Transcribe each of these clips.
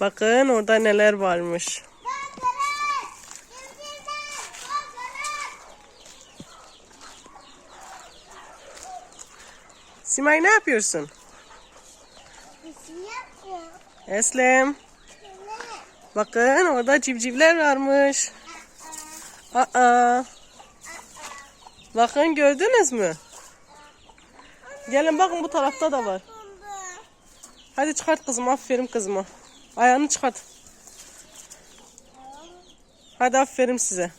Bakın orada neler varmış. Simay ne yapıyorsun? Eslem. Bakın orada civcivler varmış. Aa. Bakın gördünüz mü? Gelin bakın bu tarafta da var. Hadi çıkart kızım aferin kızıma. Ayağını çıkart. Hadi aferin size.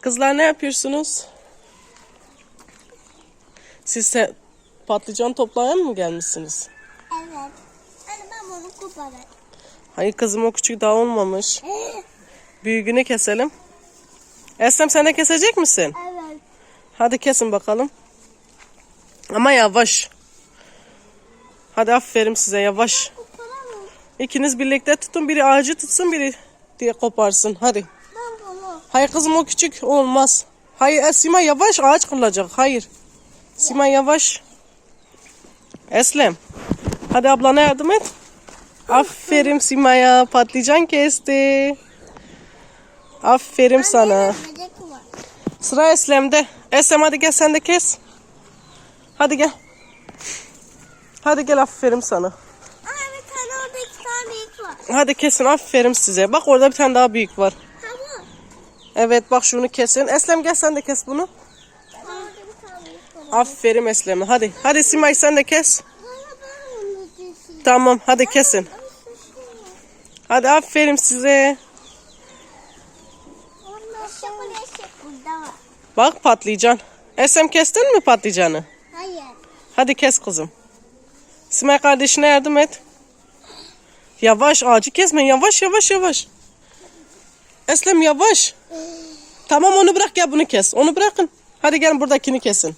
Kızlar ne yapıyorsunuz? Siz patlıcan toplayan mı gelmişsiniz? Evet. Anne ben bunu koparayım. Hayır kızım o küçük daha olmamış. Büyüğünü keselim. Eslem sen de kesecek misin? Evet. Hadi kesin bakalım. Ama yavaş. Hadi aferin size yavaş. İkiniz birlikte tutun. Biri ağacı tutsun biri diye koparsın. Hadi. Hayır kızım o küçük olmaz. Hayır e, Sima yavaş ağaç kırılacak. Hayır. Sima yavaş. Eslem. Hadi ablana yardım et. Aferin Sima'ya. Patlıcan kesti. Aferin sana. Sıra Eslem'de. Eslem hadi gel sen de kes. Hadi gel. Hadi gel aferin sana. Aa bir tane orada iki tane büyük var. Hadi kesin aferin size. Bak orada bir tane daha büyük var. Tamam. Evet bak şunu kesin. Eslem gel sen de kes bunu. Var. Aferin Eslem'e. Hadi. Hadi Simay sen de kes. Tamam hadi kesin. Hadi aferin size. Burada var. Bak patlıcan. Eslem kestin mi patlıcanı? Hayır. Hadi kes kızım. Simay kardeşine yardım et. Yavaş ağacı kesme. Yavaş yavaş yavaş. Eslem yavaş. Tamam onu bırak gel bunu kes. Onu bırakın. Hadi gelin buradakini kesin.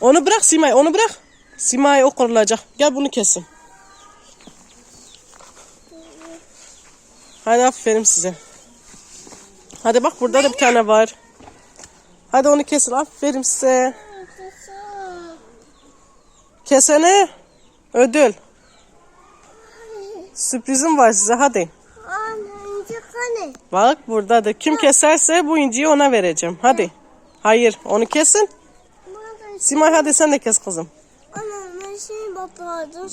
Onu bırak Simay onu bırak. Simay o kırılacak. Gel bunu kesin. Hadi aferin size. Hadi bak burada da bir tane var. Hadi onu kesin. Aferin size. Kesene ödül. Sürprizim var size hadi. Bak burada da kim keserse bu inciyi ona vereceğim. Hadi. Hayır onu kesin. Simay hadi sen de kes kızım.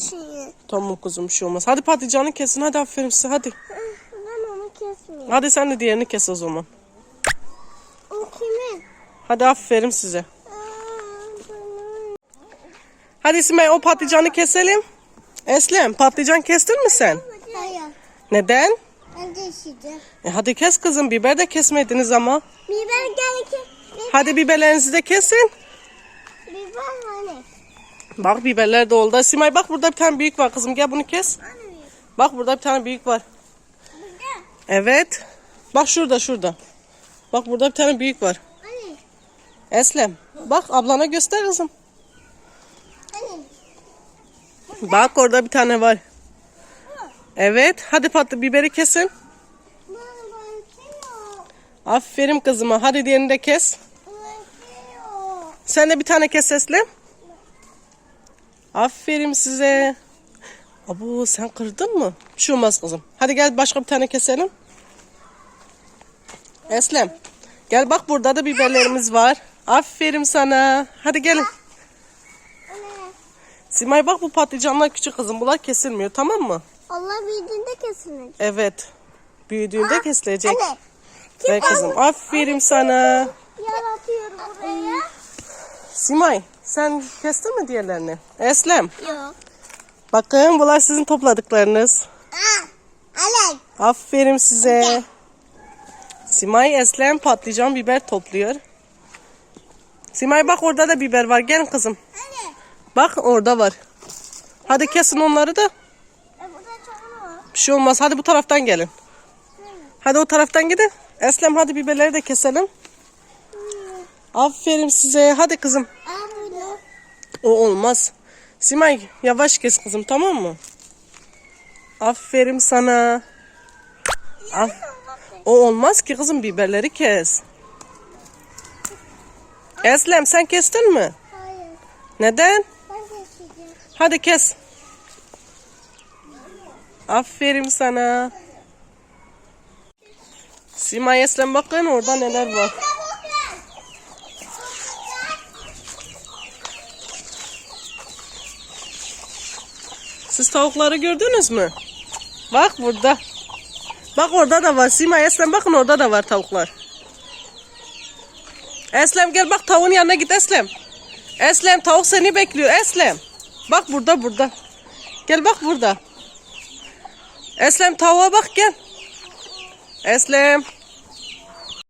Şey. Tamam kuzum bir şey olmaz. Hadi patlıcanı kesin hadi aferin size hadi. Ben onu kesmiyorum. Hadi sen de diğerini kes o zaman. O kimin? Hadi aferin size. Hadi Simay o patlıcanı keselim. Eslem patlıcan kestin mi sen? Hayır. Neden? Ben de işeceğim. E hadi kes kızım biber de kesmediniz ama. Biber ki. Hadi biberlerinizi de kesin. Biber hani. Bak biberler de oldu. Simay bak burada bir tane büyük var kızım gel bunu kes. Bak burada bir tane büyük var. burada. Evet. Bak şurada şurada. Bak burada bir tane büyük var. Hani. Eslem. Bak ablana göster kızım. Hani. Bak orada bir tane var. Evet. Hadi patlı biberi kesin. Aferin kızıma. Hadi diğerini de kes. Sen de bir tane kes Eslem. Aferin size. Abu sen kırdın mı? Bir şey olmaz kızım. Hadi gel başka bir tane keselim. Eslem. Gel bak burada da biberlerimiz var. Aferin sana. Hadi gelin. Anne. Simay bak bu patlıcanlar küçük kızım. Bunlar kesilmiyor tamam mı? Allah bildiğinde kesinlikle. Evet. Büyüdüğünde kesilecek. Anne. Ve kızım aferin sana. Yaratıyorum buraya. Simay sen kestin mi diğerlerini? Eslem. Yok. Bakın bunlar sizin topladıklarınız. Aa. Alek. Aferin size. Simay Eslem patlıcan biber topluyor. Simay bak orada da biber var. Gelin kızım. Anne. Bak orada var. Hadi kesin onları da. E. Bir şey olmaz. Hadi bu taraftan gelin. Hadi o taraftan gidin. Eslem hadi biberleri de keselim. Aferin size. Hadi kızım. O olmaz. Simay yavaş kes kızım tamam mı? Aferin sana. Af- o olmaz ki kızım biberleri kes. Eslem sen kestin mi? Hayır. Neden? Hadi kes. Aferin sana. Simay Eslem bakın orada neler var. Siz tavukları gördünüz mü? Bak burada. Bak orada da var. Simay Eslem bakın orada da var tavuklar. Eslem gel bak tavuğun yanına git Eslem. Eslem tavuk seni bekliyor Eslem. Bak burada burada. Gel bak burada. Eslem tavuğa bak gel. Eslem.